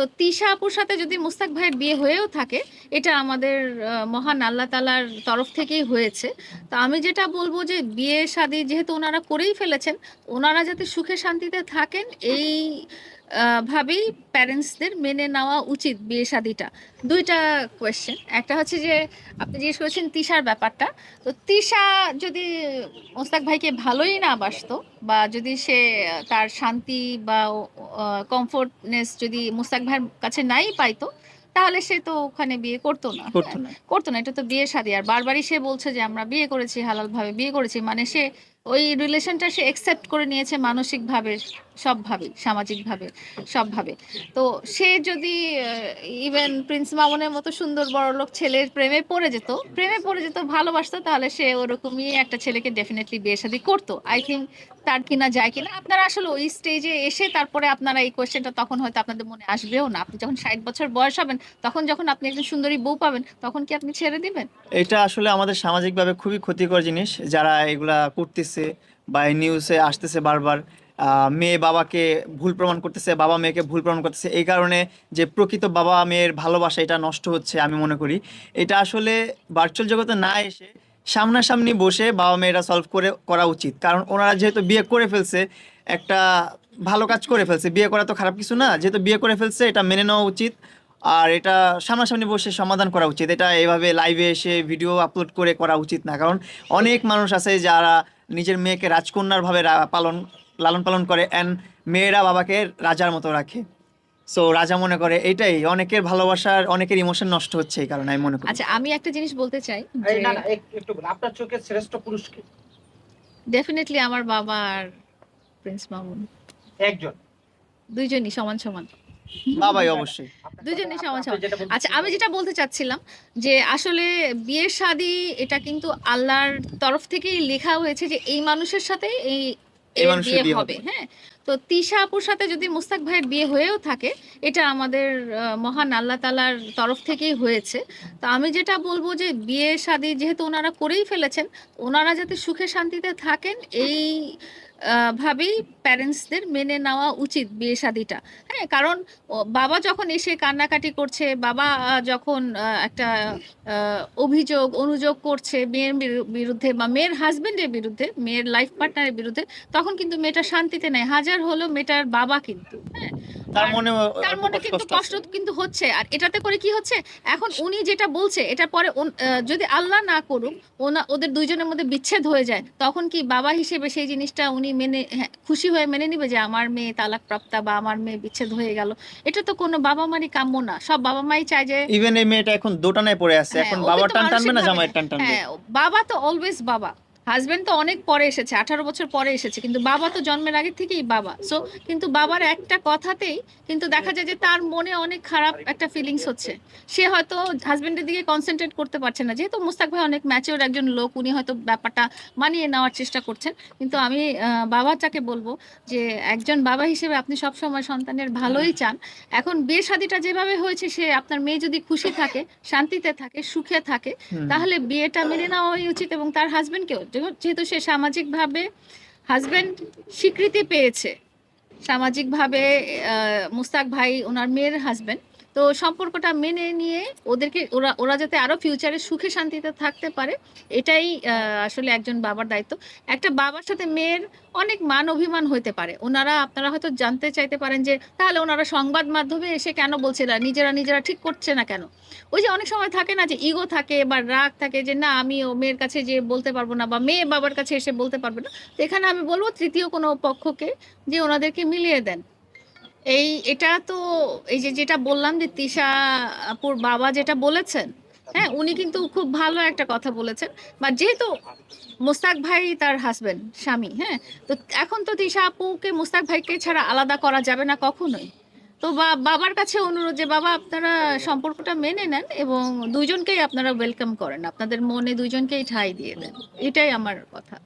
তো তিশা আপুর সাথে যদি মুস্তাক ভাইয়ের বিয়ে হয়েও থাকে, এটা আমাদের মহান আল্লাহ তালার তরফ থেকেই হয়েছে। তো আমি যেটা বলব যে বিয়ে শাদী যেহেতু ওনারা করেই ফেলেছেন, ওনারা যাতে সুখে শান্তিতে থাকেন, এই ভাবেই প্যারেন্টসদের মেনে নেওয়া উচিত বিয়ে শাদিটা। দুইটা কোয়েশ্চেন একটা হচ্ছে যে আপনি জিজ্ঞেস করেছেন তিশার ব্যাপারটা। তো তিশা যদি মোস্তাক ভাইকে ভালোই না বাসতো বা যদি সে তার শান্তি বা কমফোর্টনেস যদি মোস্তাক ভাইয়ের কাছে নাই পাইতো তাহলে সে তো ওখানে বিয়ে করতো না। করতো না। করতো না এটা তো বিয়ে শাদী। আর বারবারই সে বলছে যে আমরা বিয়ে করেছি হালাল ভাবে বিয়ে করেছি। মানে সে ওই রিলেশনটা সে অ্যাকসেপ্ট করে নিয়েছে মানসিকভাবে, সবভাবে সামাজিক ভাবে সবভাবে। তো সে যদি ইভেন প্রিন্স মামুনের মতো সুন্দর বড় লোক ছেলের প্রেমে পড়ে যেত, প্রেমে পড়ে যেত, ভালোবাসতো, তাহলে সে ওরকমই একটা ছেলেকে ডেফিনেটলি বিয়ে শাদী করতো। আই থিঙ্ক তার কিনা যায় কিনা, আপনারা আসলে ওই স্টেজে এসে তারপরে আপনারা এই কোয়েশ্চেনটা তখন হয়তো আপনাদের মনে আসবেও না। আপনি যখন ষাট বছর বয়স হবেন, তখন যখন আপনি একজন সুন্দরী বউ পাবেন, তখন কি আপনি ছেড়ে দিবেন? এটা আসলে আমাদের সামাজিকভাবে খুবই ক্ষতিকর জিনিস, যারা এগুলা করতেছে। বা এই নিউজে আসতেছে বারবার মেয়ে বাবাকে ভুল প্রমাণ করতেছে, বাবা মেয়েকে ভুল প্রমাণ করতেছে, এই কারণে যে প্রকৃত বাবা মেয়ের ভালোবাসা এটা নষ্ট হচ্ছে আমি মনে করি। এটা আসলে ভার্চুয়াল জগতে না এসে সামনাসামনি বসে বাবা মেয়েরা সলভ করে, করা উচিত। কারণ ওনারা যেহেতু বিয়ে করে ফেলছে, একটা ভালো কাজ করে ফেলছে, বিয়ে করা তো খারাপ কিছু না, যেহেতু বিয়ে করে ফেলছে এটা মেনে নেওয়া উচিত। আর এটা সামনাসামনি বসে সমাধান করা উচিত। এটা এভাবে লাইভে এসে ভিডিও আপলোড করে করা উচিত না। কারণ অনেক মানুষ আছে যারা নিজের মেয়েকে রাজকন্যার ভাবে পালন লালন পালন করে অ্যান্ড মেয়েরা বাবাকে রাজার মতো রাখে। সো রাজা মনে করে এটাই। অনেকের ভালোবাসার অনেকের ইমোশন নষ্ট হচ্ছে এই কারণে আমি মনে করি। আচ্ছা আমি একটা জিনিস বলতে চাই না না একটু আপনার চোখে শ্রেষ্ঠ পুরুষ কে? ডেফিনেটলি আমার বাবা আর প্রিন্স মামুন একজন। দুইজনই সমান সমান। বাবাই অবশ্যই। দুজনেই সমান সমান। আচ্ছা আমি যেটা বলতে চাচ্ছিলাম যে আসলে বিয়ের শাদী এটা কিন্তু আল্লাহর তরফ থেকেই লেখা হয়েছে যে এই মানুষের সাথে এই এই বিয়ে হবে হ্যাঁ? তো তিশা আপুর সাথে যদি মুস্তাক ভাইয়ের বিয়ে হয়েও থাকে এটা আমাদের আহ, মহান আল্লাহ তালার তরফ থেকেই হয়েছে। তো আমি যেটা বলব যে বিয়ে শাদী যেহেতু ওনারা করেই ফেলেছেন ওনারা যাতে সুখে শান্তিতে থাকেন এই ভাবেই প্যারেন্টসদের মেনে নেওয়া উচিত বিয়ে শাদীটা। হ্যাঁ কারণ বাবা যখন এসে কান্নাকাটি করছে বাবা যখন একটা অভিযোগ অনুযোগ করছে মেয়ের বিরুদ্ধে বা মেয়ের হাজবেন্ডের বিরুদ্ধে মেয়ের লাইফ পার্টনারের বিরুদ্ধে তখন কিন্তু মেয়েটা শান্তিতে নেই হাজার হলো মেয়েটার বাবা কিন্তু হ্যাঁ। তার মনে তার মনে কিন্তু কষ্ট কিন্তু হচ্ছে। আর এটাতে করে কি হচ্ছে? এখন উনি যেটা বলছে এটা পরে যদি আল্লাহ না করুক ওনা ওদের দুইজনের মধ্যে বিচ্ছেদ হয়ে যায় তখন কি বাবা হিসেবে সেই জিনিসটা উনি মেনে হ্যাঁ, খুশি হয়ে মেনে নিবে যে আমার মেয়ে তালাক প্রাপ্তা বা আমার মেয়ে বিচ্ছেদ হয়ে গেল। এটা তো কোনো বাবা মারই কাম্য না। সব বাবা মাই চায় যে ইভেন এই মেয়েটা এখন দোটানায় পড়ে আছে। হ্যাঁ, এখন বাবা বাবার টান টানবে না জামাই জামাইয়ের টান টানবে? হ্যাঁ বাবা তো অলওয়েজ বাবা। হাজবেন্ড তো অনেক পরে এসেছে আঠারো বছর পরে এসেছে কিন্তু বাবা তো জন্মের আগে থেকেই বাবা। সো কিন্তু বাবার একটা কথাতেই কিন্তু দেখা যায় যে তার মনে অনেক খারাপ একটা ফিলিংস হচ্ছে। সে হয়তো হাজবেন্ডের দিকে কনসেন্ট্রেট করতে পারছে না। যেহেতু মুস্তাক ভাই অনেক ম্যাচিওর একজন লোক উনি হয়তো ব্যাপারটা মানিয়ে নেওয়ার চেষ্টা করছেন। কিন্তু আমি বাবাটাকে বলব যে একজন বাবা হিসেবে আপনি সব সময় সন্তানের ভালোই চান। এখন বিয়ে শাদিটা যেভাবে হয়েছে সে আপনার মেয়ে যদি খুশি থাকে শান্তিতে থাকে সুখে থাকে তাহলে বিয়েটা মেনে নেওয়াই উচিত এবং তার হাজবেন্ডকেও যেহেতু সে সামাজিকভাবে হাজব্যান্ড স্বীকৃতি পেয়েছে। সামাজিকভাবে মুস্তাক ভাই ওনার মেয়ের হাজবেন্ড তো সম্পর্কটা মেনে নিয়ে ওদেরকে, ওরা ওরা যাতে আরও ফিউচারে সুখে শান্তিতে থাকতে পারে, এটাই আসলে একজন বাবার দায়িত্ব। একটা বাবার সাথে মেয়ের অনেক মান অভিমান হইতে পারে। ওনারা, আপনারা হয়তো জানতে চাইতে পারেন যে, তাহলে ওনারা সংবাদ মাধ্যমে এসে কেন বলছে না নিজেরা নিজেরা ঠিক করছে না কেন? ওই যে অনেক সময় থাকে না যে ইগো থাকে বা রাগ থাকে যে, না, আমি ও মেয়ের কাছে যে বলতে পারব না বা মেয়ে বাবার কাছে এসে বলতে পারবে না। এখানে আমি বলব তৃতীয় কোনো পক্ষকে যে ওনাদেরকে মিলিয়ে দেন। এই, এটা তো এই যে যেটা বললাম যে তিশা আপুর বাবা যেটা বলেছেন হ্যাঁ উনি কিন্তু খুব ভালো একটা কথা বলেছেন। বা যেহেতু মোস্তাক ভাই তার হাজবেন্ড স্বামী হ্যাঁ তো এখন তো তিশা আপুকে মুস্তাক ভাইকে ছাড়া আলাদা করা যাবে না কখনোই। তো বাবার কাছে অনুরোধ যে, বাবা, আপনারা সম্পর্কটা মেনে নেন এবং দুইজনকেই আপনারা ওয়েলকাম করেন। আপনাদের মনে দুইজনকেই ঠাঁই দিয়ে দেন। এটাই আমার কথা।